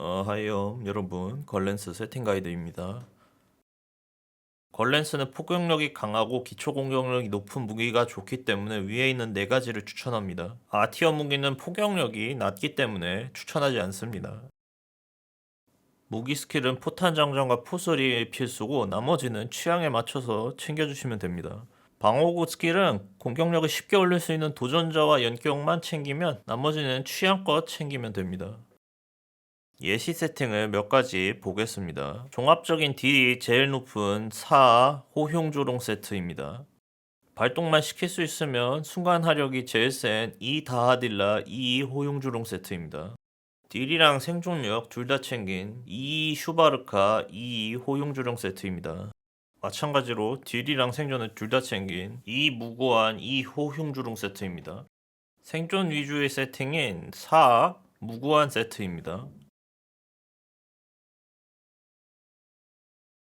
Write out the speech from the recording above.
어, 하이엄 여러분 걸렌스 세팅 가이드입니다. 걸렌스는 포격력이 강하고 기초 공격력이 높은 무기가 좋기 때문에 위에 있는 네 가지를 추천합니다. R티어 무기는 포격력이 낮기 때문에 추천하지 않습니다. 무기 스킬은 포탄 장전과 포술이 필수고 나머지는 취향에 맞춰서 챙겨주시면 됩니다. 방어구 스킬은 공격력을 쉽게 올릴 수 있는 도전자와 연격만 챙기면 나머지는 취향껏 챙기면 됩니다. 예시 세팅을 몇 가지 보겠습니다. 종합적인 딜이 제일 높은 4 호흉조롱 세트입니다. 발동만 시킬 수 있으면 순간 화력이 제일 센 2 다하딜라 2 호용주롱 세트입니다. 딜이랑 생존력 둘 다 챙긴 2 슈바르카 2 호용주롱 세트입니다. 마찬가지로 딜이랑 생존을 둘 다 챙긴 2 무고한 2 호흉주롱 세트입니다. 생존 위주의 세팅인 4 무고한 세트입니다.